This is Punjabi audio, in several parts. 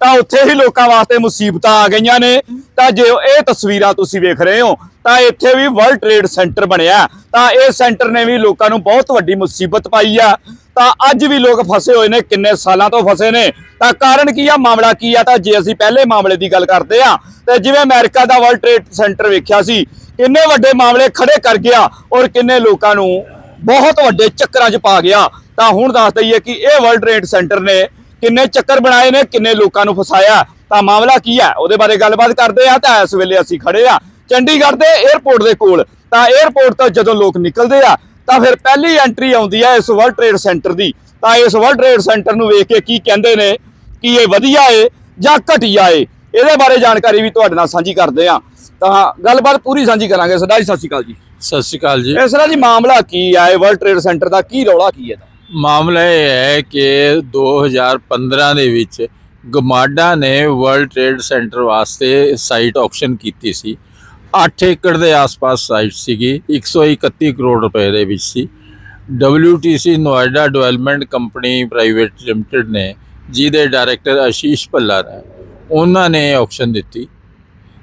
ਤਾਂ ਉੱਥੇ ਹੀ ਲੋਕਾਂ ਵਾਸਤੇ ਮੁਸੀਬਤਾਂ ਆ ਗਈਆਂ ਨੇ। ਤਾਂ ਜੇ ਇਹ ਤਸਵੀਰਾਂ ਤੁਸੀਂ ਵੇਖ ਰਹੇ ਹੋ, ਤਾਂ ਇੱਥੇ ਵੀ ਵਰਲਡ ਟ੍ਰੇਡ ਸੈਂਟਰ ਬਣਿਆ। ਤਾਂ ਇਹ ਸੈਂਟਰ ਨੇ ਵੀ ਲੋਕਾਂ ਨੂੰ ਬਹੁਤ ਵੱਡੀ ਮੁਸੀਬਤ ਪਾਈ ਆ। ਤਾਂ ਅੱਜ ਵੀ ਲੋਕ ਫਸੇ ਹੋਏ ਨੇ, ਕਿੰਨੇ ਸਾਲਾਂ ਤੋਂ ਫਸੇ ਨੇ। ਤਾਂ ਕਾਰਨ ਕੀ ਆ, ਮਾਮਲਾ ਕੀ ਆ? ਤਾਂ ਜੇ ਅਸੀਂ ਪਹਿਲੇ ਮਾਮਲੇ ਦੀ ਗੱਲ ਕਰਦੇ ਆ, ਤੇ ਜਿਵੇਂ ਅਮਰੀਕਾ ਦਾ ਵਰਲਡ ਟ੍ਰੇਡ ਸੈਂਟਰ ਵੇਖਿਆ ਸੀ, ਕਿੰਨੇ ਵੱਡੇ ਮਾਮਲੇ ਖੜੇ ਕਰ ਗਿਆ ਔਰ ਕਿੰਨੇ ਲੋਕਾਂ ਨੂੰ ਬਹੁਤ ਵੱਡੇ ਚੱਕਰਾਂ 'ਚ ਪਾ ਗਿਆ। ਤਾਂ ਹੁਣ ਦੱਸ ਦਈਏ ਕਿ ਇਹ ਵਰਲਡ ਟ੍ਰੇਡ ਸੈਂਟਰ ਨੇ ਕਿੰਨੇ ਚੱਕਰ ਬਣਾਏ ਨੇ ਕਿੰਨੇ ਲੋਕਾਂ ਨੂੰ ਫਸਾਇਆ। ਤਾਂ ਮਾਮਲਾ ਕੀ ਹੈ? ਉਹਦੇ ਬਾਰੇ ਗੱਲਬਾਤ ਕਰਦੇ ਆ ਤਾਂ ਇਸ ਵੇਲੇ ਅਸੀਂ ਖੜੇ ਆ ਚੰਡੀਗੜ੍ਹ ਦੇ 에ਅਰਪੋਰਟ ਦੇ ਕੋਲ। ਤਾਂ 에ਅਰਪੋਰਟ ਤੋਂ ਜਦੋਂ ਲੋਕ ਨਿਕਲਦੇ ਆ ਤਾਂ ਫਿਰ ਪਹਿਲੀ ਐਂਟਰੀ ਆਉਂਦੀ ਹੈ ਇਸ ਵਰਲਡ ਟ੍ਰੇਡ ਸੈਂਟਰ ਦੀ। ਤਾਂ ਇਸ ਵਰਲਡ ਟ੍ਰੇਡ ਸੈਂਟਰ ਨੂੰ ਵੇਖ ਕੇ ਕੀ ਕਹਿੰਦੇ ਨੇ ਕਿ ਇਹ ਵਧੀਆ ਏ ਜਾਂ ਘਟੀਆ ਏ? ਇਹਦੇ ਬਾਰੇ ਜਾਣਕਾਰੀ ਵੀ ਤੁਹਾਡੇ ਨਾਲ ਸਾਂਝੀ ਕਰਦੇ ਆ ਤਾਂ ਗੱਲਬਾਤ ਪੂਰੀ ਸਾਂਝੀ ਕਰਾਂਗੇ। ਸਰਦਾਰ ਜੀ ਸਤਿ ਸ਼੍ਰੀ ਅਕਾਲ ਜੀ। ਸਤਿ ਸ਼੍ਰੀ ਅਕਾਲ ਜੀ। ਇਸ ਤਰ੍ਹਾਂ ਜੀ ਮਾਮਲਾ ਕੀ ਆ ਇਹ ਵਰਲਡ ਟ੍ਰੇਡ ਸੈਂਟਰ ਦਾ ਕੀ ਰੌਲਾ ਕੀ ਹੈ? ਮਾਮਲਾ ਇਹ ਹੈ ਕਿ 2015 ਦੇ ਵਿੱਚ ਗਮਾਡਾ ਨੇ ਵਰਲਡ ਟ੍ਰੇਡ ਸੈਂਟਰ ਵਾਸਤੇ ਸਾਈਟ ਆਕਸ਼ਨ ਕੀਤੀ ਸੀ। 8 ਏਕੜ ਦੇ ਆਸ-ਪਾਸ ਸਾਈਟ ਸੀਗੀ 131 ਕਰੋੜ ਰੁਪਏ ਦੇ ਵਿੱਚ ਸੀ। WTC Noida development company private limited ਨੇ, ਜਿਹਦੇ ਡਾਇਰੈਕਟਰ ਆਸ਼ੀਸ਼ ਭੱਲਾ ਨੇ, ਉਹਨਾਂ ਨੇ ਆਕਸ਼ਨ ਦਿੱਤੀ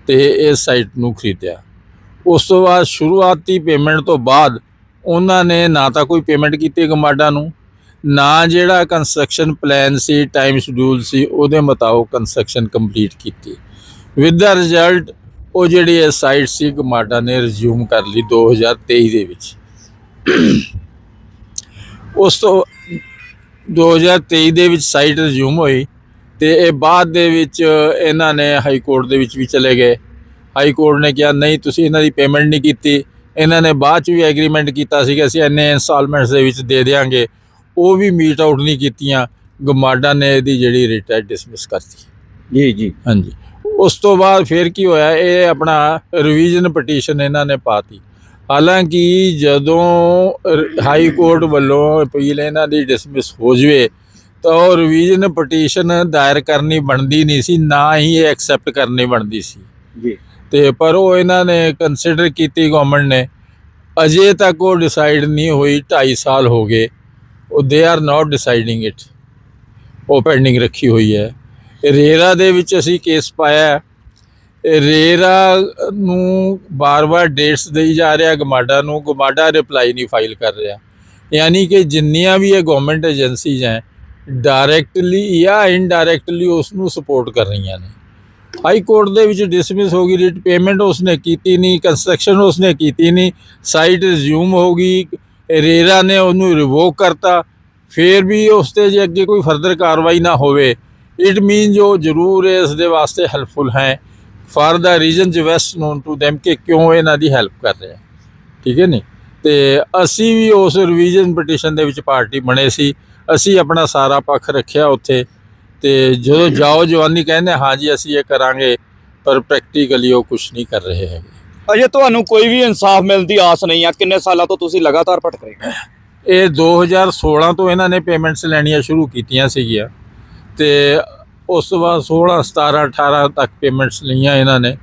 ਤੇ ਇਸ ਸਾਈਟ ਨੂੰ ਖਰੀਦਿਆ। ਉਸ ਤੋਂ ਬਾਅਦ ਸ਼ੁਰੂਆਤੀ ਪੇਮੈਂਟ ਤੋਂ ਬਾਅਦ ਉਹਨਾਂ ਨੇ ਨਾ ਤਾਂ ਕੋਈ ਪੇਮੈਂਟ ਕੀਤੀ ਗਮਾਡਾ ਨੂੰ, ਨਾ ਜਿਹੜਾ ਕੰਸਟਰਕਸ਼ਨ ਪਲਾਨ ਸੀ ਟਾਈਮ ਸ਼ਡਿਊਲ ਸੀ, ਉਹਦੇ ਮੁਤਾਬਕ ਕੰਸਟਰਕਸ਼ਨ ਕੰਪਲੀਟ ਕੀਤੀ। ਵਿਦ ਦਾ ਰਿਜ਼ਲਟ ਉਹ ਜਿਹੜੀ ਇਹ ਸਾਈਟ ਸੀ, ਗਮਾਡਾ ਨੇ ਰਿਜ਼ਿਊਮ ਕਰ ਲਈ 2023 ਦੇ ਵਿੱਚ। ਉਸ ਤੋਂ 2023 ਦੇ ਵਿੱਚ ਸਾਈਟ ਰਿਜ਼ਿਊਮ ਹੋਈ ਤੇ ਇਹ ਬਾਅਦ ਦੇ ਵਿੱਚ ਇਹਨਾਂ ਨੇ ਹਾਈ ਕੋਰਟ ਦੇ ਵਿੱਚ ਵੀ ਚਲੇ ਗਏ। ਹਾਈ ਕੋਰਟ ਨੇ ਕਿਹਾ, ਨਹੀਂ, ਤੁਸੀਂ ਇਹਨਾਂ ਦੀ ਪੇਮੈਂਟ ਨਹੀਂ ਕੀਤੀ। ਇਹਨਾਂ ਨੇ ਬਾਅਦ ਚ ਵੀ ਐਗਰੀਮੈਂਟ ਕੀਤਾ ਸੀ ਕਿ ਅਸੀਂ ਇੰਨੇ ਇਨਸਟਾਲਮੈਂਟਸ ਦੇ ਵਿੱਚ ਦੇ ਦੇਵਾਂਗੇ ਉਹ ਵੀ ਮੀਟ ਆਊਟ ਨਹੀਂ ਕੀਤੀਆਂ। ਗਮਾਡਾ ਨੇ ਇਹਦੀ ਜਿਹੜੀ ਰਿਟ ਹੈ ਡਿਸਮਿਸ ਕਰਤੀ। ਜੀ ਜੀ। ਹਾਂਜੀ। ਉਸ ਤੋਂ ਬਾਅਦ ਫਿਰ ਕੀ ਹੋਇਆ ਇਹ ਆਪਣਾ ਰਿਵੀਜ਼ਨ ਪਟੀਸ਼ਨ ਇਹਨਾਂ ਨੇ ਪਾਤੀ। ਹਾਲਾਂਕਿ ਜਦੋਂ ਹਾਈ ਕੋਰਟ ਵੱਲੋਂ ਅਪੀਲ ਇਹਨਾਂ ਦੀ ਡਿਸਮਿਸ ਹੋ ਜਵੇ ਤਾਂ ਉਹ ਰਿਵੀਜ਼ਨ ਪਟੀਸ਼ਨ ਦਾਇਰ ਕਰਨੀ ਬਣਦੀ ਨਹੀਂ ਸੀ ਨਾ ਹੀ ਇਹ ਐਕਸੈਪਟ ਕਰਨੀ ਬਣਦੀ ਸੀ। ਜੀ। ਤੇ ਪਰ ਉਹ ਇਹਨਾਂ ਨੇ ਕੰਸੀਡਰ ਕੀਤੀ ਗਵਰਨਮੈਂਟ ਨੇ। ਅਜੇ ਤੱਕ ਉਹ ਡਿਸਾਈਡ ਨਹੀਂ ਹੋਈ 2.5 ਸਾਲ ਹੋ ਗਏ। ਉਹ they are not deciding it ਉਹ ਪੈਂਡਿੰਗ ਰੱਖੀ ਹੋਈ ਹੈ। ਰੇਰਾ ਦੇ ਵਿੱਚ ਅਸੀਂ ਕੇਸ ਪਾਇਆ ਰੇਰਾ ਨੂੰ ਬਾਰ-ਬਾਰ ਡੇਟਸ ਦੇਈ ਜਾ ਰਿਹਾ ਗਮਾਡਾ ਨੂੰ। ਗਮਾਡਾ ਰਿਪਲਾਈ ਨਹੀਂ ਫਾਈਲ ਕਰ ਰਿਹਾ। ਯਾਨੀ ਕਿ ਜਿੰਨੀਆਂ ਵੀ ਇਹ ਗਵਰਨਮੈਂਟ ਏਜੰਸੀਜ਼ ਹੈ ਡਾਇਰੈਕਟਲੀ ਜਾਂ ਇਨਡਾਇਰੈਕਟਲੀ ਉਸ ਨੂੰ ਸਪੋਰਟ ਕਰ ਰਹੀਆਂ ਨੇ। ਹਾਈ ਕੋਰਟ ਦੇ ਵਿੱਚ ਡਿਸਮਿਸ ਹੋ ਗਈ, ਰਿਟ ਪੇਮੈਂਟ ਉਸਨੇ ਕੀਤੀ ਨਹੀਂ ਕੰਸਟਰਕਸ਼ਨ ਉਸਨੇ ਕੀਤੀ ਨਹੀਂ ਸਾਈਟ ਰਿਜ਼ਿਊਮ ਹੋ ਗਈ, ਰੇਰਾ ਨੇ ਉਹਨੂੰ ਰਿਵੋਕ ਕਰਤਾ, ਫਿਰ ਵੀ ਉਸ ਤੇ ਜੇ ਅੱਗੇ ਕੋਈ ਫਰਦਰ ਕਾਰਵਾਈ ਨਾ ਹੋਵੇ ਇਟ ਮੀਨ ਜੋ ਜ਼ਰੂਰ ਇਸ ਦੇ ਵਾਸਤੇ ਹੈਲਪਫੁਲ ਹੈ। ਫਾਰ ਦਾ ਜ ਵੈਸਟ ਨੋਨ ਟੂ them ਕਿ ਕਿਉਂ ਇਹਨਾਂ ਦੀ ਹੈਲਪ ਕਰ ਰਹੇ ਠੀਕ ਹੈ ਨਹੀਂ ਤੇ ਅਸੀਂ ਵੀ ਉਸ ਰਿਵੀਜ਼ਨ ਪਟੀਸ਼ਨ ਦੇ ਵਿੱਚ ਪਾਰਟੀ ਬਣੇ ਸੀ, ਅਸੀਂ ਆਪਣਾ ਸਾਰਾ ਪੱਖ ਰੱਖਿਆ ਉੱਥੇ। ਤੇ ਜਦੋਂ ਜਾਓ ਜਵਾਨੀ ਕਹਿੰਦੇ ਹਾਂ ਜੀ ਅਸੀਂ ਇਹ ਕਰਾਂਗੇ ਪਰ ਪ੍ਰੈਕਟੀਕਲੀ ਉਹ ਕੁਝ ਨਹੀਂ ਕਰ ਰਹੇ ਹੈਗੇ। ਅਜੇ ਤੁਹਾਨੂੰ ਕੋਈ ਵੀ ਇਨਸਾਫ ਮਿਲਣ ਦੀ ਆਸ ਨਹੀਂ ਆ ਕਿੰਨੇ ਸਾਲਾਂ ਤੋਂ ਤੁਸੀਂ ਲਗਾਤਾਰ ਭਟਕ ਰਹੇ ਹੋ? ਇਹ 2016 ਤੋਂ ਇਹਨਾਂ ਨੇ ਪੇਮੈਂਟਸ ਲੈਣੀਆਂ ਸ਼ੁਰੂ ਕੀਤੀਆਂ ਸੀਗੀਆਂ ਤੇ ਉਸ ਤੋਂ ਬਾਅਦ 16 17 18 ਤੱਕ ਪੇਮੈਂਟਸ ਲਈਆਂ ਇਹਨਾਂ ਨੇ।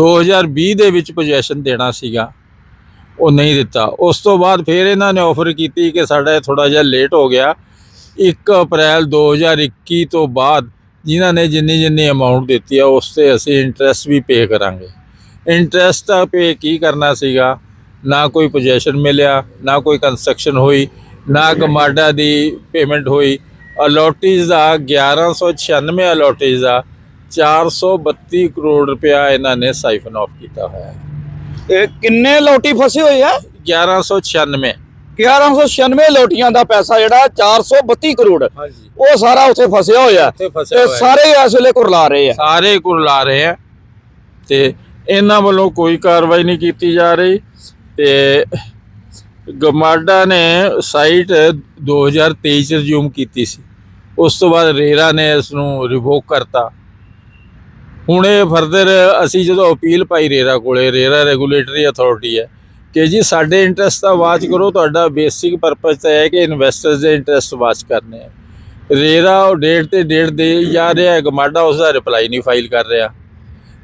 2020 ਦੇ ਵਿੱਚ ਪੋਜੀਸ਼ਨ ਦੇਣਾ ਸੀਗਾ ਉਹ ਨਹੀਂ ਦਿੱਤਾ। ਉਸ ਤੋਂ ਬਾਅਦ ਫਿਰ ਇਹਨਾਂ ਨੇ ਆਫਰ ਕੀਤੀ ਕਿ ਸਾਡਾ ਥੋੜਾ ਜਿਹਾ ਲੇਟ ਹੋ ਗਿਆ 1 ਅਪ੍ਰੈਲ 2021 ਤੋਂ ਬਾਅਦ ਜਿਨ੍ਹਾਂ ਨੇ ਜਿੰਨੀ ਜਿੰਨੀ ਅਮਾਉਂਟ ਦਿੱਤੀ ਆ ਉਸ ਤੇ ਅਸੀਂ ਇੰਟਰਸਟ ਵੀ ਪੇ ਕਰਾਂਗੇ। ਇੰਟਰਸਟ ਤਾਂ ਪੇ ਕੀ ਕਰਨਾ ਸੀਗਾ? ਨਾ ਕੋਈ ਪੋਜੀਸ਼ਨ ਮਿਲਿਆ ਨਾ ਕੋਈ ਕੰਸਟਰਕਸ਼ਨ ਹੋਈ ਨਾ ਗਮਾਡਾ ਦੀ ਪੇਮੈਂਟ ਹੋਈ। ਅਲੋਟੀਜ਼ ਦਾ 1196 ਅਲੋਟੀਜ਼ ਦਾ 432 ਕਰੋੜ ਰੁਪਇਆ ਇਹਨਾਂ ਨੇ ਸਾਈਫਨ ਆਫ ਕੀਤਾ ਹੋਇਆ ਹੈ। ਇਹ ਕਿੰਨੇ ਲੋਟੀ ਫਸੇ ਹੋਏ ਆ? 1196 1196 ਲੋਟੀਆਂ ਦਾ ਪੈਸਾ ਜਿਹੜਾ 432 ਕਰੋੜ। ਉਹ ਸਾਰਾ ਉੱਥੇ ਫਸਿਆ ਹੋਇਆ ਤੇ ਸਾਰੇ ਇਸ ਵੇਲੇ ਕੁਰਲਾ ਰਹੇ ਆ ਸਾਰੇ ਕੁਰਲਾ ਰਹੇ ਆ ਤੇ ਇਹਨਾਂ ਵੱਲੋਂ ਕੋਈ ਕਾਰਵਾਈ ਨਹੀਂ ਕੀਤੀ ਜਾ ਰਹੀ ਤੇ ਗਮਾਡਾ ਨੇ ਸਾਈਟ 2023 ਚ ਰਿਜ਼ਿਊਮ ਕੀਤੀ ਸੀ। ਉਸ ਤੋਂ ਬਾਅਦ ਰੇਰਾ ਨੇ ਇਸ ਨੂੰ ਰਿਵੋਕ ਕਰਤਾ। ਹੁਣ ਇਹ ਫਰਦਰ ਅਸੀਂ ਜਦੋਂ ਅਪੀਲ ਪਾਈ ਰੇਰਾ ਕੋਲੇ ਰੇਰਾ ਰੈਗੂਲੇਟਰੀ ਅਥਾਰਟੀ ਹੈ ਕਿ ਜੀ ਸਾਡੇ ਇੰਟਰਸਟ ਦਾ ਵਾਚ ਕਰੋ, ਤੁਹਾਡਾ ਬੇਸਿਕ ਪਰਪਸ ਤਾਂ ਹੈ ਕਿ ਇਨਵੈਸਟਰਸ ਦੇ ਇੰਟਰਸਟ ਵਾਚ ਕਰਨੇ ਆ। ਰੇਰਾ ਉਹ ਡੇਟ ਤੇ ਡੇਟ ਦੇ ਜਾ ਰਿਹਾ ਹੈ, ਗਮਾਡਾ ਉਸ ਦਾ ਰਿਪਲਾਈ ਨਹੀਂ ਫਾਈਲ ਕਰ ਰਿਹਾ।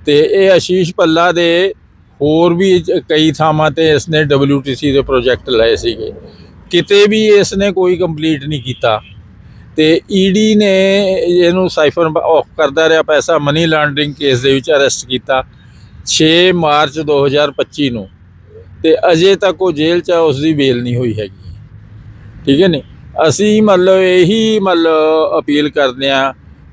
ਤੇ ਇਹ ਆਸ਼ੀਸ਼ ਪੱਲਾ ਦੇ ਹੋਰ ਵੀ ਕਈ ਥਾਵਾਂ ਤੇ ਇਸਨੇ WTC ਦੇ ਪ੍ਰੋਜੈਕਟ ਲਏ ਸੀਗੇ। ਕਿਤੇ ਵੀ ਇਸਨੇ ਕੋਈ ਕੰਪਲੀਟ ਨਹੀਂ ਕੀਤਾ। ਤੇ ਈਡੀ ਨੇ ਇਹਨੂੰ ਸਾਈਫਰ ਆਫ ਕਰਦਾ ਰਿਹਾ, ਪੈਸਾ ਮਨੀ ਲਾਂਡਰਿੰਗ ਕੇਸ ਦੇ ਵਿੱਚ ਅਰੈਸਟ ਕੀਤਾ। 6 ਮਾਰਚ 2025 ਨੂੰ। ਤੇ ਅਜੇ ਤੱਕ ਉਹ ਜੇਲ੍ਹ 'ਚ ਹੈ, ਉਸ ਦੀ ਬੇਲ ਨਹੀਂ ਹੋਈ ਹੈਗੀ। ਠੀਕ ਹੈ ਨਹੀਂ? ਅਸੀਂ ਮਤਲਬ ਇਹੀ ਮਤਲਬ ਅਪੀਲ ਕਰਦੇ ਆ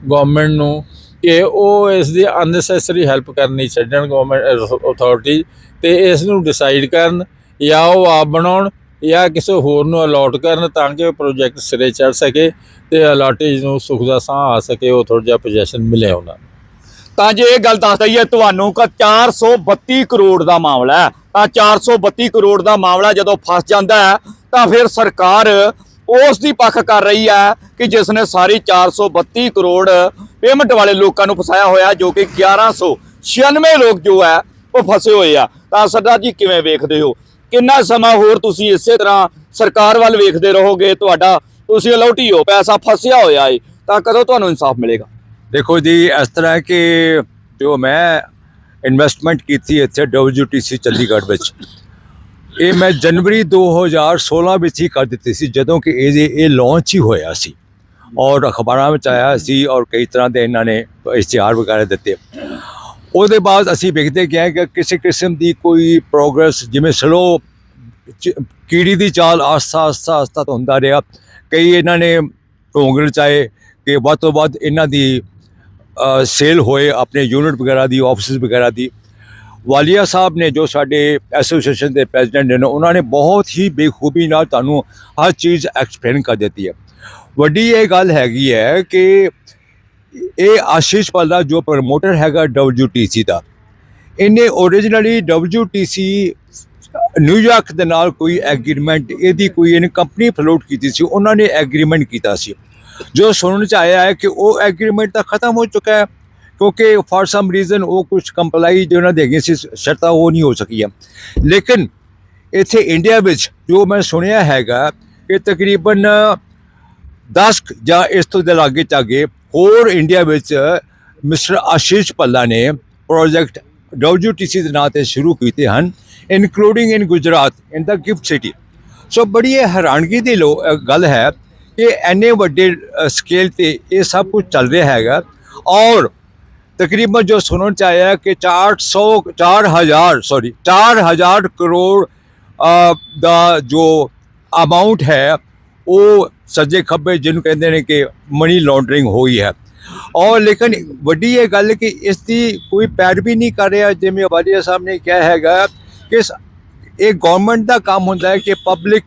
ਗਵਰਨਮੈਂਟ ਨੂੰ ਕਿ ਉਹ ਇਸ ਦੀ ਅਨਨੈਸੈਸਰੀ ਹੈਲਪ ਕਰਨੀ ਛੱਡਣ ਗਵਰਨਮੈਂਟ ਅਥਾਰਟੀ ਤੇ ਇਸ ਨੂੰ ਡਿਸਾਈਡ ਕਰਨ ਜਾਂ ਉਹ ਆਪ ਬਣਾਉਣ ਜਾਂ ਕਿਸੇ ਹੋਰ ਨੂੰ ਅਲਾਟ ਕਰਨ ਤਾਂ ਕਿ ਪ੍ਰੋਜੈਕਟ ਸਿਰੇ ਚੜ ਸਕੇ ਤੇ ਅਲਾਟੇਜ ਨੂੰ ਸੁਖ ਦਾ ਸਾਹ ਆ ਸਕੇ ਉਹ ਥੋੜਾ ਜਿਹਾ ਪੋਜੀਸ਼ਨ ਮਿਲੇ ਉਹਨਾਂ ਨੂੰ। ਤਾਂ ਜੇ ਇਹ ਗੱਲ ਦੱਸ ਦਈਏ, ਤੁਹਾਨੂੰ ਕਿ 432 ਕਰੋੜ ਦਾ ਮਾਮਲਾ ਹੈ। ਤਾਂ 432 ਕਰੋੜ ਦਾ ਮਾਮਲਾ ਜਦੋਂ ਫਸ ਜਾਂਦਾ ਹੈ, ਤਾਂ ਫਿਰ ਸਰਕਾਰ ਉਸ ਦੀ ਪੱਖ ਕਰ ਰਹੀ ਹੈ ਕਿ ਜਿਸ ਨੇ ਸਾਰੀ 432 ਕਰੋੜ ਪੇਮੈਂਟ ਵਾਲੇ ਲੋਕਾਂ ਨੂੰ ਫਸਾਇਆ ਹੋਇਆ ਜੋ ਕਿ 1196 ਲੋਕ ਜੋ ਹੈ, ਉਹ ਫਸੇ ਹੋਏ ਆ। ਤਾਂ ਸਰਦਾਰ ਜੀ, ਕਿਵੇਂ ਵੇਖਦੇ ਹੋ? ਕਿੰਨਾ ਸਮਾਂ ਹੋਰ ਤੁਸੀਂ ਇਸੇ ਤਰ੍ਹਾਂ ਸਰਕਾਰ ਵੱਲ ਵੇਖਦੇ ਰਹੋਗੇ? ਤੁਹਾਡਾ ਤੁਸੀਂ ਅਲੌਟੀ ਹੋ, ਪੈਸਾ ਫਸਿਆ ਹੋਇਆ ਏ, ਤਾਂ ਕਦੋਂ ਤੁਹਾਨੂੰ ਇਨਸਾਫ ਮਿਲੇਗਾ? ਦੇਖੋ ਜੀ, ਇਸ ਤਰ੍ਹਾਂ ਕਿ ਜੋ ਮੈਂ ਇਨਵੈਸਟਮੈਂਟ ਕੀਤੀ ਇੱਥੇ WTC ਚੰਡੀਗੜ੍ਹ ਵਿੱਚ, ਇਹ ਮੈਂ ਜਨਵਰੀ 2016 ਵਿੱਚ ਹੀ ਕਰ ਦਿੱਤੀ ਸੀ, ਜਦੋਂ ਕਿ ਇਹ ਇਹ ਲਾਂਚ ਹੀ ਹੋਇਆ ਸੀ। ਔਰ ਅਖਬਾਰਾਂ ਵਿੱਚ ਆਇਆ ਸੀ ਔਰ ਕਈ ਤਰ੍ਹਾਂ ਦੇ ਇਹਨਾਂ ਨੇ ਇਸ਼ਤਿਹਾਰ ਵਗੈਰਾ ਦਿੱਤੇ। ਉਹਦੇ ਬਾਅਦ ਅਸੀਂ ਵੇਖਦੇ ਗਏ ਕਿ ਕਿਸੇ ਕਿਸਮ ਦੀ ਕੋਈ ਪ੍ਰੋਗਰੈਸ ਜਿਵੇਂ ਸਲੋ ਕੀੜੀ ਦੀ ਚਾਲ ਆਸਤਾ ਆਸਤਾ ਆਸਤਾ ਹੁੰਦਾ ਰਿਹਾ। ਕਈ ਇਹਨਾਂ ਨੇ ਢੋਂਗ ਰਚਾਏ ਕਿ ਵੱਧ ਤੋਂ ਵੱਧ ਇਹਨਾਂ ਦੀ ਸੇਲ ਹੋਏ, ਆਪਣੇ ਯੂਨਿਟ ਵਗੈਰਾ ਦੀ ਆਫਿਸ ਵਗੈਰਾ ਦੀ। ਵਾਲੀਆ ਸਾਹਿਬ ਨੇ ਜੋ ਸਾਡੇ ਐਸੋਸੀਏਸ਼ਨ ਦੇ ਪ੍ਰੈਜ਼ੀਡੈਂਟ ਨੇ ਉਹਨਾਂ ਨੇ ਬਹੁਤ ਹੀ ਬੇਖੂਬੀ ਨਾਲ ਤੁਹਾਨੂੰ ਹਰ ਚੀਜ਼ ਐਕਸਪਲੇਨ ਕਰ ਦਿੱਤੀ ਹੈ। ਵੱਡੀ ਇਹ ਗੱਲ ਹੈਗੀ ਹੈ ਕਿ ਇਹ ਆਸ਼ੀਸ਼ ਪੱਲਾ ਜੋ ਪ੍ਰਮੋਟਰ ਹੈਗਾ WTC ਦਾ, ਇਹਨੇ ਓਰੀਜਨਲੀ WTC ਨਿਊਯਾਰਕ ਦੇ ਨਾਲ ਕੋਈ ਐਗਰੀਮੈਂਟ ਇਹਦੀ ਕੋਈ ਇਹਨੇ ਕੰਪਨੀ ਫਲੋਟ ਕੀਤੀ ਸੀ, ਉਹਨਾਂ ਨੇ ਐਗਰੀਮੈਂਟ ਕੀਤਾ ਸੀ। ਜੋ ਸੁਣਨ ਚ ਆਇਆ ਹੈ ਕਿ ਉਹ ਐਗਰੀਮੈਂਟ ਤਾਂ ਖਤਮ ਹੋ ਚੁੱਕਾ ਹੈ, ਕਿਉਂਕਿ ਫॉर ਸਮ ਰੀਜ਼ਨ ਉਹ ਕੁਝ ਕੰਪਲਾਈ ਜੋ ਉਹਨਾਂ ਦੇ ਹੈਗੀਆਂ ਸੀ, ਸ਼ਰਤਾਂ ਉਹ ਨਹੀਂ ਹੋ ਸਕੀਆਂ। ਲੇਕਿਨ ਇੱਥੇ ਇੰਡੀਆ ਵਿੱਚ ਜੋ ਮੈਂ ਸੁਣਿਆ ਹੈਗਾ ਕਿ ਤਕਰੀਬਨ 10 ਜਾਂ ਇਸ ਤੋਂ ਦੇ ਲਾਗੇ ਚਾਗੇ ਹੋਰ ਇੰਡੀਆ ਵਿੱਚ ਮਿਸਟਰ ਆਸ਼ੀਸ਼ ਪੱਲਾ ਨੇ ਪ੍ਰੋਜੈਕਟ WTC ਦੇ ਨਾਂ ਤੇ ਸ਼ੁਰੂ ਕੀਤੇ ਹਨ including in Gujarat in the gift city so ਬੜੀ ਹੈਰਾਨਗੀ ਦੀ ਲੋ ਗੱਲ ਹੈ ਕਿ ਐਨੇ ਵੱਡੇ ਸਕੇਲ ਤੇ ਇਹ ਸਭ ਕੁਝ ਚੱਲ ਰਿਹਾ ਹੈਗਾ। ਔਰ ਤਕਰੀਬਨ ਜੋ ਸੁਣਨ ਚ ਆਇਆ ਹੈ ਕਿ 400 4000 ਸੌਰੀ 4000 ਕਰੋੜ ਦਾ ਜੋ ਅਮਾਉਂਟ ਹੈ, ਉਹ ਸੱਜੇ ਖੱਬੇ ਜਿਹਨੂੰ ਕਹਿੰਦੇ ਨੇ ਕਿ ਮਨੀ ਲਾਂਡਰਿੰਗ ਹੋਈ ਹੈ। ਔਰ ਲੇਕਿਨ ਵੱਡੀ ਇਹ ਗੱਲ ਕਿ ਇਸ ਦੀ ਕੋਈ ਪੈਰਵੀ ਨਹੀਂ ਕਰ ਰਿਹਾ, ਜਿਵੇਂ ਵਾਲੀਆ ਸਾਹਿਬ ਨੇ ਕਿਹਾ ਹੈਗਾ ਕਿ ਇਹ ਗਵਰਨਮੈਂਟ ਦਾ ਕੰਮ ਹੁੰਦਾ ਹੈ ਕਿ ਪਬਲਿਕ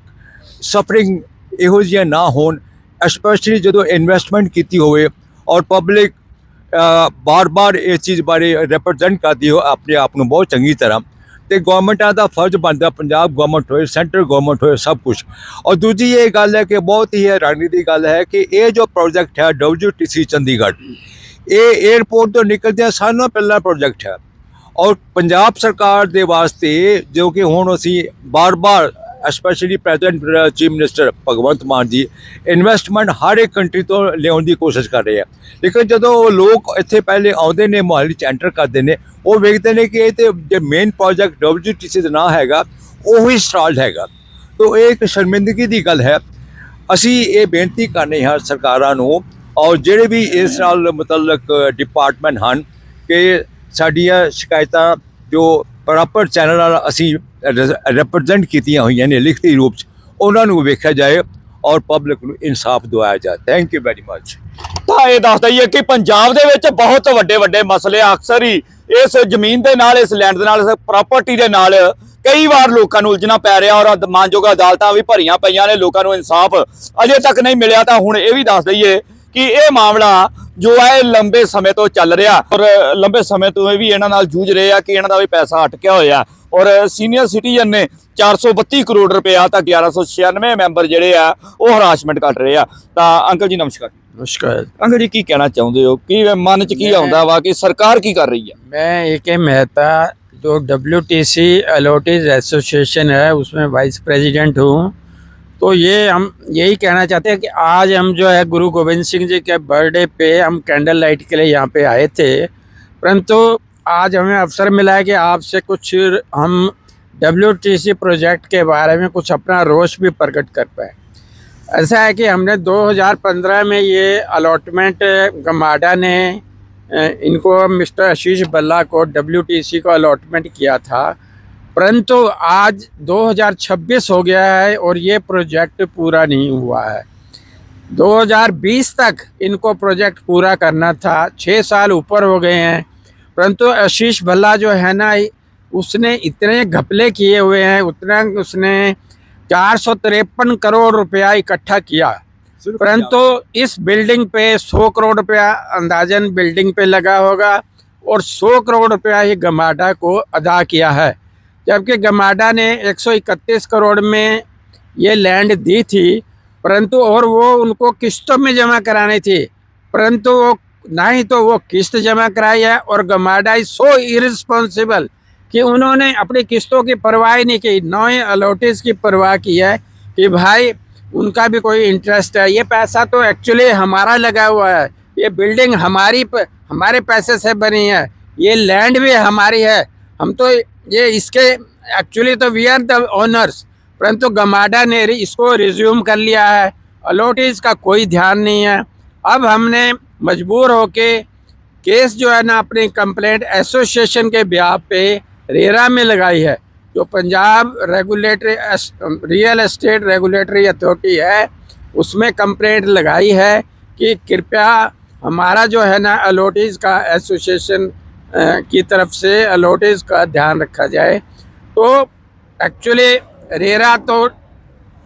ਸਫਰਿੰਗ ਇਹੋ ਜਿਹੀਆਂ ਨਾ ਹੋਣ ਐਸਪੈਸ਼ਲੀ ਜਦੋਂ ਇਨਵੈਸਟਮੈਂਟ ਕੀਤੀ ਹੋਵੇ ਔਰ ਪਬਲਿਕ ਬਾਰ-ਬਾਰ ਇਸ ਚੀਜ਼ ਬਾਰੇ ਰਿਪਰੈਜ਼ੈਂਟ ਕਰਦੀ ਹੋ ਆਪਣੇ ਆਪ ਨੂੰ ਬਹੁਤ ਚੰਗੀ ਤਰ੍ਹਾਂ। ਤੇ ਗਵਰਨਮੈਂਟਾਂ ਦਾ ਫਰਜ਼ ਬਣਦਾ, ਪੰਜਾਬ ਗਵਰਨਮੈਂਟ ਹੋਏ ਸੈਂਟਰ ਗਵਰਨਮੈਂਟ ਹੋਏ, ਸਭ ਕੁਝ ਔਰ ਦੂਜੀ ਇਹ ਗੱਲ ਹੈ ਕਿ ਬਹੁਤ ਹੀ ਹੈਰਾਨੀ ਦੀ ਗੱਲ ਹੈ ਕਿ ਇਹ ਜੋ ਪ੍ਰੋਜੈਕਟ ਹੈ WTC ਚੰਡੀਗੜ੍ਹ, ਇਹ 에ਅਰਪੋਰਟ ਤੋਂ ਨਿਕਲਦਿਆਂ ਸਾਰਿਆਂ ਪਹਿਲਾ ਪ੍ਰੋਜੈਕਟ ਹੈ। ਔਰ ਪੰਜਾਬ ਸਰਕਾਰ ਦੇ ਵਾਸਤੇ ਜੋ ਕਿ ਹੁਣ ਅਸੀਂ ਬਾਰ-ਬਾਰ especially president chief minister Bhagwant Mann ji investment ਹਰ ਇੱਕ ਕੰਟਰੀ ਤੋਂ ਲਿਆਉਣ ਦੀ ਕੋਸ਼ਿਸ਼ ਕਰ ਰਹੇ ਆ। ਲੇਕਿਨ ਜਦੋਂ ਉਹ ਲੋਕ ਇੱਥੇ ਪਹਿਲੇ ਆਉਂਦੇ ਨੇ, ਮੋਹਾਲੀ ਚ ਐਂਟਰ ਕਰਦੇ ਨੇ, ਉਹ ਵੇਖਦੇ ਨੇ ਕਿ ਇਹ ਤੇ ਜੇ ਮੇਨ ਪ੍ਰੋਜੈਕਟ WTC ਦਾ ਨਾਂ ਹੈਗਾ, ਉਹੀ ਸਟਾਲਡ ਹੈਗਾ। ਤੋ ਇਹ ਇੱਕ ਸ਼ਰਮਿੰਦਗੀ ਦੀ ਗੱਲ ਹੈ। ਅਸੀਂ ਇਹ ਬੇਨਤੀ ਕਰਨੀ ਹਾਂ ਸਰਕਾਰਾਂ ਨੂੰ, ਔਰ ਜਿਹੜੇ ਵੀ ਇਸ ਨਾਲ ਮੁਤਲਕ ਡਿਪਾਰਟਮੈਂਟ ਹਨ, ਕਿ ਸਾਡੀਆਂ ਸ਼ਿਕਾਇਤਾਂ ਜੋ ਪ੍ਰੋਪਰ ਚੈਨਲ ਨਾਲ ਅਸੀਂ ਰਿਪਰੈਜ਼ੈਂਟ ਕੀਤੀਆਂ ਹੋਈਆਂ ਨੇ ਲਿਖਤੀ ਰੂਪ ਚ। ਉਹਨਾਂ ਨੂੰ ਵੇਖਿਆ ਜਾਏ ਔਰ ਪਬਲਿਕ ਨੂੰ ਇਨਸਾਫ ਦਿਵਾਇਆ ਜਾਏ। ਥੈਂਕ ਯੂ ਵੈਰੀ ਮਚ ਤਾਂ ਇਹ ਦੱਸ ਦਈਏ ਕਿ ਪੰਜਾਬ ਦੇ ਵਿੱਚ ਬਹੁਤ ਵੱਡੇ ਵੱਡੇ ਮਸਲੇ ਅਕਸਰ ਹੀ ਇਸ ਜ਼ਮੀਨ ਦੇ ਨਾਲ, ਇਸ ਲੈਂਡ ਦੇ ਨਾਲ, ਇਸ ਪ੍ਰਾਪਰਟੀ ਦੇ ਨਾਲ ਕਈ ਵਾਰ ਲੋਕਾਂ ਨੂੰ ਉਲਝਣਾ ਪੈ ਰਿਹਾ ਔਰ ਮਾਨਯੋਗ ਅਦਾਲਤਾਂ ਵੀ ਭਰੀਆਂ ਪਈਆਂ ਨੇ, ਲੋਕਾਂ ਨੂੰ ਇਨਸਾਫ ਅਜੇ ਤੱਕ ਨਹੀਂ ਮਿਲਿਆ ਤਾਂ ਹੁਣ ਇਹ ਵੀ ਦੱਸ ਦਈਏ ਕਿ ਇਹ ਮਾਮਲਾ ਜੋ ਹੈ ਇਹ ਲੰਬੇ ਸਮੇਂ ਤੋਂ ਚੱਲ ਰਿਹਾ ਔਰ ਲੰਬੇ ਸਮੇਂ ਤੋਂ ਇਹ ਵੀ ਇਹਨਾਂ ਨਾਲ ਜੂਝ ਰਹੇ ਆ ਕਿ ਇਹਨਾਂ ਦਾ ਵੀ ਪੈਸਾ ਅਟਕਿਆ ਹੋਇਆ। ਔਰ ਸੀਨੀਅਰ ਸਿਟੀਜ਼ਨ ਨੇ 432 ਕਰੋੜ ਰੁਪਇਆ ਤਾਂ 1196 ਮੈਂਬਰ ਜਿਹੜੇ ਆ ਉਹ ਹਰਾਸਮੈਂਟ ਕੱਟ ਰਹੇ ਆ ਤਾਂ ਅੰਕਲ ਜੀ ਨਮਸਕਾਰ ਨਮਸਕਾਰ ਅੰਕਲ ਜੀ ਕੀ ਕਹਿਣਾ ਚਾਹੁੰਦੇ ਹੋ ਕੀ ਮਨ ਚ ਕੀ ਮੈਂ- ਆਉਂਦਾ ਵਾ ਕਿ ਸਰਕਾਰ ਕੀ ਕਰ ਰਹੀ ਹੈ मैं ए के मेहता जो W T C allottees association है उसमें वाइस प्रेसिडेंट हूँ तो ये हम यही कहना चाहते हैं कि आज हम जो है गुरु गोविंद सिंह जी के बर्थडे पे हम कैंडल लाइट के लिए यहाँ पे आए थे परंतु आज हमें अवसर मिला है कि आपसे कुछ हम डब्ल्यू टी सी प्रोजेक्ट के बारे में कुछ अपना रोष भी प्रकट कर पाए। ऐसा है कि हमने 2015 में ये अलॉटमेंट गमाडा ने इनको मिस्टर आशीष बल्ला को डब्ल्यूटीसी को अलॉटमेंट किया था। परंतु आज 2026 हो गया है और ये प्रोजेक्ट पूरा नहीं हुआ है। 2020 तक इनको प्रोजेक्ट पूरा करना था। छः साल ऊपर हो गए हैं। परंतु आशीष भल्ला जो है ना उसने इतने घपले किए हुए हैं उतना उसने चार सौ तिरपन करोड़ रुपया इकट्ठा किया। परंतु इस बिल्डिंग पे सौ करोड़ रुपया अंदाजन बिल्डिंग पे लगा होगा और सौ करोड़ रुपया ही गमाडा को अदा किया है। जबकि गमाडा ने 131 करोड़ में ये लैंड दी थी परंतु और वो उनको किस्तों में जमा करानी थी परंतु वो ना ही तो वो किस्त जमा कराई है और गमाडा इज़ सो इरिस्पॉन्सिबल कि उन्होंने अपनी किस्तों की परवाह नहीं की। नौ अलॉटिस की परवाह की है कि भाई उनका भी कोई इंटरेस्ट है। ये पैसा तो एक्चुअली हमारा लगा हुआ है। ये बिल्डिंग हमारी प, हमारे पैसे से बनी है। ये लैंड भी हमारी है। हम तो ये इसके एक्चुअली तो वी आर द ओनर्स परंतु गमाडा ने इसको रिज्यूम कर लिया है। अलॉटिस का कोई ध्यान नहीं है। अब हमने मजबूर होके केस जो है ना अपनी कंप्लेंट एसोसिएशन के ब्याह पे रेरा में लगाई है, जो Punjab regulatory real estate regulatory authority है, उसमें कंप्लेंट लगाई है कि कृपया हमारा जो है ना अलॉटिस का एसोसिएशन की तरफ़ से अलॉटिस का ध्यान रखा जाए। तो एक्चुअली रेरा तो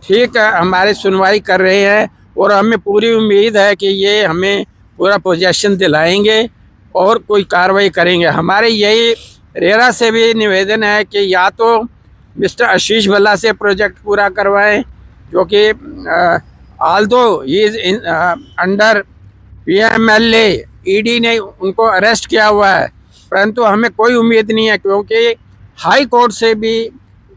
ठीक है, हमारी सुनवाई कर रहे हैं और हमें पूरी उम्मीद है कि ये हमें पूरा पोजेशन दिलाएँगे और कोई कार्रवाई करेंगे। हमारे यही रेरा से भी निवेदन है कि या तो मिस्टर आशीष भल्ला से प्रोजेक्ट पूरा करवाएँ, जो कि although is under P M L ED ने उनको अरेस्ट किया हुआ है। परंतु हमें कोई उम्मीद नहीं है, क्योंकि हाई कोर्ट से भी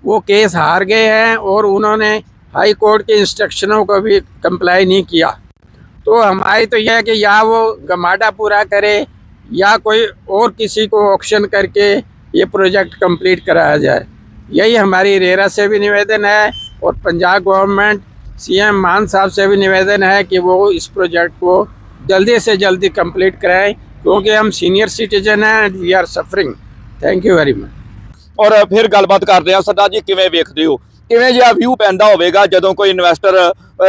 वो केस हार गए हैं और उन्होंने हाई कोर्ट के इंस्ट्रक्शनों को भी कंप्लाई नहीं किया। तो हमारी तो यह है कि या वो गमाडा पूरा करे या कोई और किसी को ऑक्शन करके ये प्रोजेक्ट कंप्लीट कराया जाए यही हमारी रेरा से भी निवेदन है और पंजाब गवर्नमेंट सीएम मान साहब से भी निवेदन है कि वो इस प्रोजेक्ट को जल्दी से जल्दी कंप्लीट कराएं क्योंकि हम सीनियर सिटीजन हैं and we are suffering thank you very much ਔਰ ਫਿਰ ਗੱਲਬਾਤ ਕਰਦੇ ਆ ਸਰਦਾਰ ਜੀ ਕਿਵੇਂ ਵੇਖਦੇ ਹੋ ਕਿਵੇਂ ਜਿਹਾ ਵਿਊ ਪੈਂਦਾ ਹੋਵੇਗਾ ਜਦੋਂ ਕੋਈ ਇਨਵੈਸਟਰ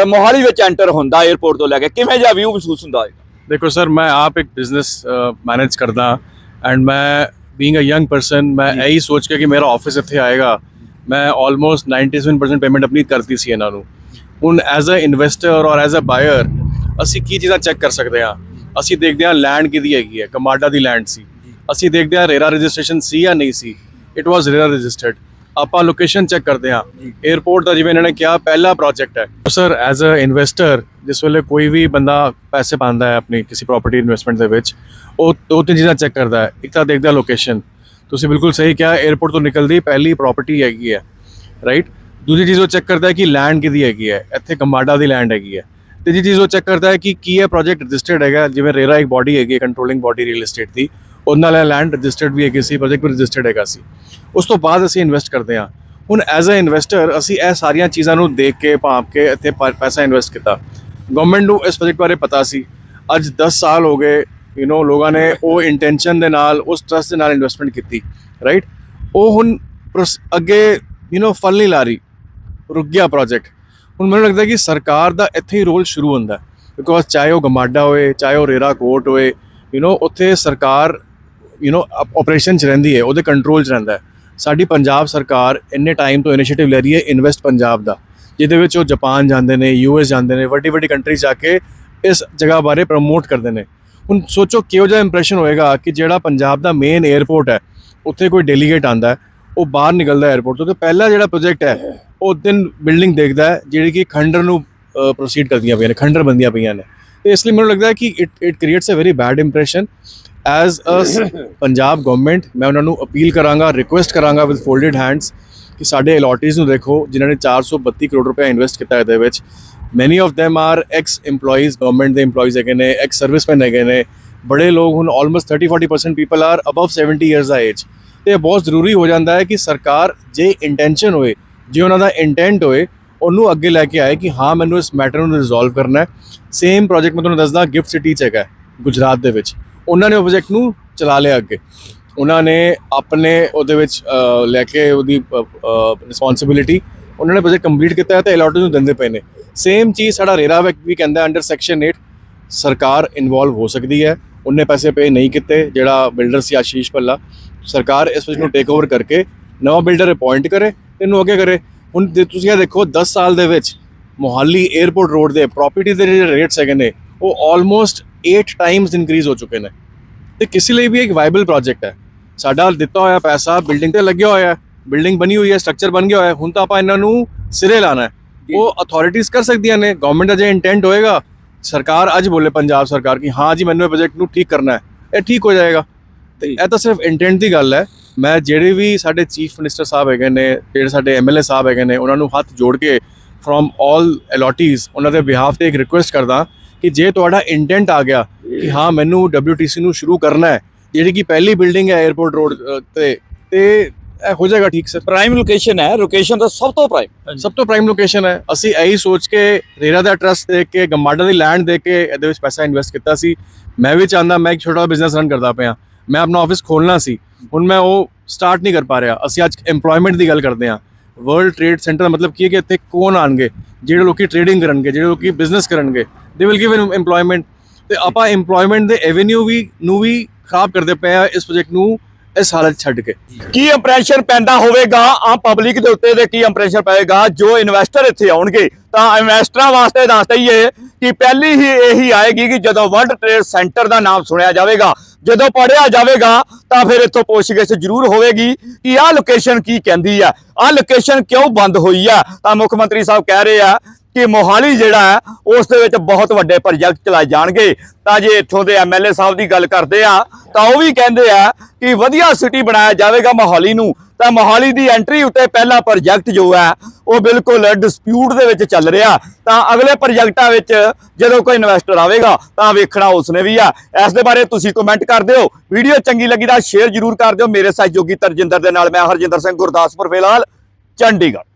ਮੋਹਾਲੀ ਵਿੱਚ ਐਂਟਰ ਹੁੰਦਾ 에어ਪੋਰਟ ਤੋਂ ਲੈ ਕੇ। ਕਿਵੇਂ ਜਿਹਾ ਵਿਊ ਮਹਿਸੂਸ ਹੁੰਦਾ ਹੈ ਦੇਖੋ ਸਰ ਮੈਂ ਆਪ ਇੱਕ ਬਿਜ਼ਨਸ ਮੈਨੇਜ ਕਰਦਾ ਐਂਡ ਮੈਂ ਬੀਇੰਗ ਅ ਯੰਗ ਪਰਸਨ ਮੈਂ ਇਹੀ ਸੋਚ ਕੇ ਕਿ ਮੇਰਾ ਆਫਿਸ ਇੱਥੇ ਆਏਗਾ। ਮੈਂ ਆਲਮੋਸਟ 97% ਪੇਮੈਂਟ ਆਪਣੀ ਕਰਤੀ ਸੀ ਇਹਨਾਂ ਨੂੰ। ਹੁਣ as a investor or as a buyer ਅਸੀਂ ਕੀ ਚੀਜ਼ਾਂ ਚੈੱਕ ਕਰ ਸਕਦੇ ਹਾਂ? ਅਸੀਂ ਦੇਖਦੇ ਹਾਂ ਲੈਂਡ ਕਿਹਦੀ ਹੈਗੀ ਹੈ ਕਮਾਡਾ ਦੀ ਲੈਂਡ ਸੀ। ਅਸੀਂ ਦੇਖਦੇ ਹਾਂ ਰੇਰਾ ਰਜਿਸਟ੍ਰੇਸ਼ਨ ਸੀ ਜਾਂ ਨਹੀਂ ਸੀ। It was RERA registered. ਆਪਾਂ ਲੋਕੇਸ਼ਨ ਚੈੱਕ ਕਰਦੇ ਹਾਂ। 에어ਪੋਰਟ ਦਾ ਜਿਵੇਂ ਇਹਨਾਂ ਨੇ ਕਿਹਾ ਪਹਿਲਾ ਪ੍ਰੋਜੈਕਟ ਹੈ। ਸਰ ਐਜ਼ ਅ ਇਨਵੈਸਟਰ ਜਿਸ ਵੇਲੇ ਕੋਈ ਵੀ ਬੰਦਾ ਪੈਸੇ ਪਾਉਂਦਾ ਹੈ ਆਪਣੀ ਕਿਸੇ ਪ੍ਰਾਪਰਟੀ ਇਨਵੈਸਟਮੈਂਟ ਦੇ ਵਿੱਚ ਉਹ ਦੋ ਤਿੰਨ ਚੀਜ਼ਾਂ ਚੈੱਕ ਕਰਦਾ ਹੈ। ਇੱਕ ਤਾਂ ਦੇਖਦਾ ਲੋਕੇਸ਼ਨ ਤੁਸੀਂ ਬਿਲਕੁਲ ਸਹੀ ਕਿਹਾ 에어ਪੋਰਟ ਤੋਂ ਨਿਕਲਦੀ ਪਹਿਲੀ ਪ੍ਰਾਪਰਟੀ ਹੈਗੀ ਹੈ। ਰਾਈਟ ਦੂਜੀ ਚੀਜ਼ ਉਹ ਚੈੱਕ ਕਰਦਾ ਹੈ ਕਿ ਲੈਂਡ ਕਿਦੀ ਹੈਗੀ ਹੈ। ਇੱਥੇ ਕਮਾਡਾ ਦੀ ਲੈਂਡ ਹੈਗੀ ਹੈ। ਤੀਜੀ ਚੀਜ਼ ਉਹ ਚੈੱਕ ਕਰਦਾ ਹੈ ਕਿ ਕੀ ਹੈ ਪ੍ਰੋਜੈਕਟ ਰਜਿਸਟਰਡ ਹੈਗਾ ਜਿਵੇਂ ਰੇਰਾ ਇੱਕ ਬਾਡੀ ਹੈਗੀ ਹੈ ਕੰਟਰੋਲਿੰਗ ਬਾਡੀ ਰੀਅਲ ਏਸਟੇਟ ਦੀ। ਉਹਨਾਂ ਨਾਲ ਲੈਂਡ ਰਜਿਸਟਰਡ ਵੀ ਹੈਗੀ ਸੀ ਪ੍ਰੋਜੈਕਟ ਵੀ ਰਜਿਸਟਰਡ ਹੈਗਾ ਸੀ ਉਸ ਤੋਂ ਬਾਅਦ ਅਸੀਂ ਇਨਵੈਸਟ ਕਰਦੇ ਹਾਂ ਹੁਣ ਐਜ਼ ਅ ਇਨਵੈਸਟਰ ਅਸੀਂ ਇਹ ਸਾਰੀਆਂ ਚੀਜ਼ਾਂ ਨੂੰ ਦੇਖ ਕੇ ਭਾਂਪ ਕੇ ਇੱਥੇ ਪ- ਪੈਸਾ ਇਨਵੈਸਟ ਕੀਤਾ ਗਵਰਨਮੈਂਟ ਨੂੰ ਇਸ ਪ੍ਰੋਜੈਕਟ ਬਾਰੇ ਪਤਾ ਸੀ ਅੱਜ 10 ਸਾਲ ਹੋ ਗਏ ਯੂ نو ਲੋਕਾਂ ਨੇ ਉਹ ਇੰਟੈਂਸ਼ਨ ਦੇ ਨਾਲ ਉਸ ਟਰਸਟ ਦੇ ਨਾਲ ਇਨਵੈਸਟਮੈਂਟ ਕੀਤੀ ਰਾਈਟ ਉਹ ਹੁਣ ਪ੍ਰੋਸ- ਅੱਗੇ ਯੂ نو ਫਲ ਨਹੀਂ ਲਾ ਰਹੀ ਰੁਕ ਗਿਆ ਪ੍ਰੋਜੈਕਟ ਹੁਣ ਮੈਨੂੰ ਲੱਗਦਾ ਕਿ ਸਰਕਾਰ ਦਾ ਇੱਥੇ ਹੀ ਰੋਲ ਸ਼ੁਰੂ ਹੁੰਦਾ ਬਿਕੋਜ਼ ਚਾਹੇ ਉਹ ਗਮਾਡਾ ਹੋਏ ਚਾਹੇ ਉਹ ਰੇਰਾ ਕੋਰਟ ਹੋਏ ਯੂ نو ਉੱਥੇ ਸਰਕਾਰ ਯੂ نو ਆਪਰੇਸ਼ਨ ਚ ਰਹਿੰਦੀ ਹੈ, ਉਹਦੇ ਕੰਟਰੋਲ ਚ ਰਹਿੰਦਾ ਹੈ। ਸਾਡੀ ਪੰਜਾਬ ਸਰਕਾਰ ਇੰਨੇ ਟਾਈਮ ਤੋਂ ਇਨੀਸ਼ੀਏਟਿਵ ਲੈ ਰਹੀ ਹੈ ਇਨਵੈਸਟ ਪੰਜਾਬ ਦਾ, ਜਿਹਦੇ ਵਿੱਚ ਉਹ ਜਾਪਾਨ ਜਾਂਦੇ ਨੇ ਯੂ ਯੂਐਸ ਜਾਂਦੇ ਨੇ, ਵੱਡੀ ਵੱਡੀ ਕੰਟਰੀਜ਼ ਜਾ ਕੇ ਇਸ ਜਗ੍ਹਾ ਬਾਰੇ ਪ੍ਰਮੋਟ ਕਰਦੇ ਨੇ। ਹੁਣ ਸੋਚੋ ਕਿਹੋ ਜਿਹਾ ਇੰਪ੍ਰੈਸ਼ਨ ਹੋਏਗਾ ਕਿ ਜਿਹੜਾ ਪੰਜਾਬ ਦਾ ਮੇਨ 에ਅਰਪੋਰਟ ਹੈ, ਉੱਥੇ ਕੋਈ ਡੈਲੀਗੇਟ ਆਂਦਾ ਉਹ ਬਾਹਰ ਨਿਕਲਦਾ 에ਅਰਪੋਰਟ ਤੋਂ ਤੇ ਪਹਿਲਾ ਜਿਹੜਾ ਪ੍ਰੋਜੈਕਟ ਹੈ, ਉਹ ਦਿਨ ਬਿਲਡਿੰਗ ਦੇਖਦਾ ਜਿਹੜੀ ਕਿ ਖੰਡਰ ਨੂੰ ਪ੍ਰੋਸੀਡ ਕਰਦੀਆਂ ਪਈਆਂ ਨੇ, ਖੰਡਰ ਬੰਦੀਆਂ ਪਈਆਂ ਨੇ। ਤੇ ਇਸ ਲਈ ਮੈਨੂੰ ਲੱਗਦਾ ਕਿ it it creates a very bad impression as a Punjab government ਮੈਂ ਉਹਨਾਂ ਨੂੰ ਅਪੀਲ ਕਰਾਂਗਾ ਰਿਕੁਐਸਟ ਕਰਾਂਗਾ ਵਿਦ ਫੋਲਡਡ ਹੈਂਡਸ ਕਿ ਸਾਡੇ ਅਲੋਟੀਜ਼ ਨੂੰ ਦੇਖੋ ਜਿਨ੍ਹਾਂ ਨੇ 432 ਕਰੋੜ ਰੁਪਏ ਇਨਵੈਸਟ ਕੀਤਾ ਇਹਦੇ ਵਿੱਚ many of them are ex EMPLOYEES government ਦੇ EMPLOYEES ਹੈਗੇ ਨੇ ਐਕਸ ਸਰਵਿਸਮੈਨ ਹੈਗੇ ਨੇ ਬੜੇ ਲੋਕ ਹੁਣ almost 30 40% people are above 70 years the age ਤੇ ਇਹ ਬਹੁਤ ਜ਼ਰੂਰੀ ਹੋ ਜਾਂਦਾ ਹੈ ਕਿ ਸਰਕਾਰ ਜੇ ਇੰਟੈਂਸ਼ਨ ਹੋਏ ਜੇ ਉਹਨਾਂ ਦਾ ਇੰਟੈਂਟ ਹੋਏ ਉਹਨੂੰ ਅੱਗੇ ਲੈ ਕੇ ਆਏ ਕਿ ਹਾਂ ਮੈਨੂੰ ਇਸ ਮੈਟਰ ਨੂੰ ਰਿਜ਼ੋਲਵ ਕਰਨਾ ਹੈ ਸੇਮ ਪ੍ਰੋਜੈਕਟ ਮੈਂ ਤੁਹਾਨੂੰ ਦੱਸਦਾ ਗਿਫਟ ਸਿਟੀ ਚ ਹੈਗਾ ਗੁਜਰਾਤ ਦੇ ਵਿੱਚ ਉਹਨਾਂ ਨੇ ਉਹ ਪ੍ਰੋਜੈਕਟ ਨੂੰ ਚਲਾ ਲਿਆ ਅੱਗੇ। ਉਹਨਾਂ ਨੇ ਆਪਣੇ ਉਹਦੇ ਵਿੱਚ ਲੈ ਕੇ ਉਹਦੀ ਰਿਸਪੌਂਸਿਬਿਲਿਟੀ ਉਹਨਾਂ ਨੇ ਪ੍ਰੋਜੈਕਟ ਕੰਪਲੀਟ ਕੀਤਾ ਹੈ ਤੇ ਅਲਾਟਡ ਨੂੰ ਦਿੰਦੇ ਪਏ ਨੇ। ਸੇਮ ਚੀਜ਼ ਸਾਡਾ ਰੇਰਾ ਵੈਕ ਵੀ ਕਹਿੰਦਾ ਅੰਡਰ ਸੈਕਸ਼ਨ 8 ਸਰਕਾਰ ਇਨਵੋਲਵ ਹੋ ਸਕਦੀ ਹੈ। ਉਹਨੇ ਪੈਸੇ ਪੇ ਨਹੀਂ ਕੀਤੇ, ਜਿਹੜਾ ਬਿਲਡਰ ਸੀ ਆਸ਼ੀਸ਼ ਭੱਲਾ। ਸਰਕਾਰ ਇਸ ਪ੍ਰੋਜੈਕਟ ਨੂੰ ਟੇਕ ਓਵਰ ਕਰਕੇ ਨਵਾਂ ਬਿਲਡਰ ਅਪਾਇੰਟ ਕਰੇ ਤੇ ਇਹਨੂੰ ਅੱਗੇ ਕਰੇ। ਹੁਣ ਜੇ ਤੁਸੀਂ ਇਹ ਦੇਖੋ 10 ਸਾਲ ਦੇ ਵਿੱਚ ਮੋਹਾਲੀ 에ਅਰਪੋਰਟ ਰੋਡ ਦੇ ਪ੍ਰਾਪਰਟੀ ਦੇ ਜਿਹੜੇ ਰੇਟਸ ਹੈਗੇ ਨੇ, ਉਹ ਆਲਮੋਸਟ 8 ਟਾਈਮਸ ਇਨਕਰੀਜ਼ ਹੋ ਚੁੱਕੇ ਨੇ। ਤੇ ਕਿਸੇ ਲਈ ਵੀ ਇੱਕ ਵਾਇਬਲ ਪ੍ਰੋਜੈਕਟ ਹੈ। ਸਾਡਾ ਦਿੱਤਾ ਹੋਇਆ ਪੈਸਾ ਬਿਲਡਿੰਗ ਤੇ ਲੱਗਿਆ ਹੋਇਆ ਹੈ ਬਿਲਡਿੰਗ ਬਣੀ ਹੋਈ ਹੈ ਸਟਰਕਚਰ ਬਣ ਗਿਆ ਹੋਇਆ ਹੁਣ ਤਾਂ ਆਪਾਂ ਇਹਨਾਂ ਨੂੰ ਸਿਰੇ ਲਾਣਾ ਹੈ। ਉਹ ਅਥਾਰਟੀਆਂ ਕਰ ਸਕਦੀਆਂ ਨੇ ਗਵਰਨਮੈਂਟ ਦਾ ਜੇ ਇੰਟੈਂਟ ਹੋਏਗਾ। ਸਰਕਾਰ ਅੱਜ ਬੋਲੇ ਪੰਜਾਬ ਸਰਕਾਰ ਕਿ ਹਾਂ ਜੀ ਮੈਨੂੰ ਇਹ ਪ੍ਰੋਜੈਕਟ ਨੂੰ ਠੀਕ ਕਰਨਾ ਹੈ। ਇਹ ਠੀਕ ਹੋ ਜਾਏਗਾ। ਤੇ ਇਹ ਤਾਂ ਸਿਰਫ ਇੰਟੈਂਟ ਦੀ ਗੱਲ ਹੈ। ਮੈਂ ਜਿਹੜੇ ਵੀ ਸਾਡੇ ਚੀਫ ਮਿਨਿਸਟਰ ਸਾਹਿਬ ਹੈਗੇ ਨੇ ਜਿਹੜੇ ਸਾਡੇ ਐਮਐਲਏ ਸਾਹਿਬ ਹੈਗੇ ਨੇ ਉਹਨਾਂ ਨੂੰ ਹੱਥ ਜੋੜ ਕੇ ਫਰੋਮ 올 ਅਲੋਟੀਜ਼ ਉਹਨਾਂ ਦੇ ਬਿਹਾਫ ਤੇ ਇੱਕ ਰਿਕੁਐਸਟ ਕਰਦਾ ਕਿ ਜੇ ਤੁਹਾਡਾ ਇੰਟੈਂਟ ਆ ਗਿਆ ਕਿ ਹਾਂ ਮੈਨੂੰ WTC ਨੂੰ ਸ਼ੁਰੂ ਕਰਨਾ ਹੈ ਜਿਹੜੀ ਕਿ ਪਹਿਲੀ ਬਿਲਡਿੰਗ ਹੈ 에어ਪੋਰਟ ਰੋਡ ਤੇ ਤੇ ਇਹ ਹੋ ਜਾਏਗਾ ਠੀਕ ਸਰ ਪ੍ਰਾਈਮ ਲੋਕੇਸ਼ਨ ਹੈ ਲੋਕੇਸ਼ਨ ਤਾਂ ਸਭ ਤੋਂ ਪ੍ਰਾਈਮ ਸਭ ਤੋਂ ਪ੍ਰਾਈਮ ਲੋਕੇਸ਼ਨ ਹੈ। ਅਸੀਂ ਇਹੀ ਸੋਚ ਕੇ ਰੇਰਾ ਦਾ ਟਰਸਟ ਦੇਖ ਕੇ ਗਮਾਡਾ ਦੀ ਲੈਂਡ ਦੇਖ ਕੇ ਇਹਦੇ ਵਿੱਚ ਪੈਸਾ ਇਨਵੈਸਟ ਕੀਤਾ ਸੀ। ਮੈਂ ਵੀ ਚਾਹੁੰਦਾ ਮੈਂ ਇੱਕ ਛੋਟਾ ਬਿਜ਼ਨਸ ਰਨ ਕਰਦਾ ਪਿਆ। ਮੈਂ ਆਪਣਾ ਆਫਿਸ ਖੋਲਣਾ ਸੀ। ਹੁਣ ਮੈਂ ਉਹ ਸਟਾਰਟ ਨਹੀਂ ਕਰ ਪਾ ਰਿਹਾ। ਅਸੀਂ ਅੱਜ EMPLOYMENT ਦੀ ਗੱਲ ਕਰਦੇ ਹਾਂ। ਵਰਲਡ ਟ੍ਰੇਡ ਸੈਂਟਰ ਦਾ ਮਤਲਬ ਕੀ ਹੈ ਕਿ ਇੱਥੇ ਕੌਣ ਆਣਗੇ? ਜਿਹੜੇ ਲੋਕੀ ਟ੍ਰੇਡਿੰਗ ਕਰਨਗੇ ਜਿਹੜੇ ਲੋਕੀ ਬਿਜ਼ਨਸ ਕਰਨਗੇ। They will give EMPLOYMENT. ਤੇ ਆਪਾਂ EMPLOYMENT ਦੇ ਐਵੇਨਿਊ ਵੀ ਨੂੰ ਵੀ ਖਰਾਬ ਕਰਦੇ ਪਏ ਆ ਇਸ ਪ੍ਰੋਜੈਕਟ ਨੂੰ ਇਸ ਹਾਲਤ ਛੱਡ ਕੇ। ਕੀ ਇੰਪ੍ਰੈਸ਼ਨ ਪੈਂਦਾ ਹੋਵੇਗਾ ਆਮ ਪਬਲਿਕ ਦੇ ਉੱਤੇ ਤੇ ਕੀ ਇੰਪ੍ਰੈਸ਼ਨ ਪਏਗਾ? ਜੋ ਇਨਵੈਸਟਰ ਇੱਥੇ ਆਉਣਗੇ, ਤਾਂ ਇਨਵੈਸਟਰਾਂ ਵਾਸਤੇ ਦੱਸ ਦਈਏ ਕਿ ਪਹਿਲੀ ਹੀ ਇਹੀ ਆਏਗੀ ਕਿ ਜਦੋਂ ਵਰਲਡ ਟ੍ਰੇਡ ਸੈਂਟਰ ਦਾ ਨਾਮ ਸੁਣਿਆ ਜਾਵੇਗਾ, ਜਦੋਂ ਪੜਿਆ ਜਾਵੇਗਾ, ਤਾਂ ਫਿਰ ਇੱਥੋਂ ਪੁੱਛਗਿੱਛ ਜ਼ਰੂਰ ਹੋਵੇਗੀ ਕਿ ਆਹ ਲੋਕੇਸ਼ਨ ਕੀ ਕਹਿੰਦੀ ਆ? ਆਹ ਲੋਕੇਸ਼ਨ ਕਿਉਂ ਬੰਦ ਹੋਈ ਆ? ਤਾਂ ਮੁੱਖ ਮੰਤਰੀ ਸਾਹਿਬ ਕਹਿ ਰਹੇ ਆ ਕਿ ਮੋਹਾਲੀ ਜਿਹੜਾ ਹੈ, ਉਸ ਦੇ ਵਿੱਚ ਬਹੁਤ ਵੱਡੇ ਪ੍ਰੋਜੈਕਟ ਚਲਾਏ ਜਾਣਗੇ। ਤਾਂ ਜੇ ਇੱਥੋਂ ਦੇ ਐਮਐਲਏ ਸਾਹਿਬ ਦੀ ਗੱਲ ਕਰਦੇ ਆ, ਤਾਂ ਉਹ ਵੀ ਕਹਿੰਦੇ ਆ ਕਿ ਵਧੀਆ ਸਿਟੀ ਬਣਾਇਆ ਜਾਵੇਗਾ ਮੋਹਾਲੀ ਨੂੰ। ਤਾਂ ਮੋਹਾਲੀ ਦੀ ਐਂਟਰੀ ਉੱਤੇ ਪਹਿਲਾ ਪ੍ਰੋਜੈਕਟ ਜੋ ਹੈ, ਉਹ ਬਿਲਕੁਲ ਡਿਸਪਿਊਟ ਦੇ ਵਿੱਚ ਚੱਲ ਰਿਹਾ। ਤਾਂ ਅਗਲੇ ਪ੍ਰੋਜੈਕਟਾਂ ਵਿੱਚ ਜਦੋਂ ਕੋਈ ਇਨਵੈਸਟਰ ਆਵੇਗਾ, ਤਾਂ ਵੇਖਣਾ ਉਸਨੇ ਵੀ ਆ। ਇਸ ਦੇ ਬਾਰੇ ਤੁਸੀਂ ਕਮੈਂਟ ਕਰ ਦਿਓ। ਵੀਡੀਓ ਚੰਗੀ ਲੱਗੀ ਤਾਂ ਸ਼ੇਅਰ ਜ਼ਰੂਰ ਕਰ ਦਿਓ। ਮੇਰੇ ਸਹਿਯੋਗੀ ਤਰਜਿੰਦਰ ਦੇ ਨਾਲ ਮੈਂ ਹਰਜਿੰਦਰ ਸਿੰਘ ਗੁਰਦਾਸਪੁਰ, ਫਿਲਹਾਲ ਚੰਡੀਗੜ੍ਹ।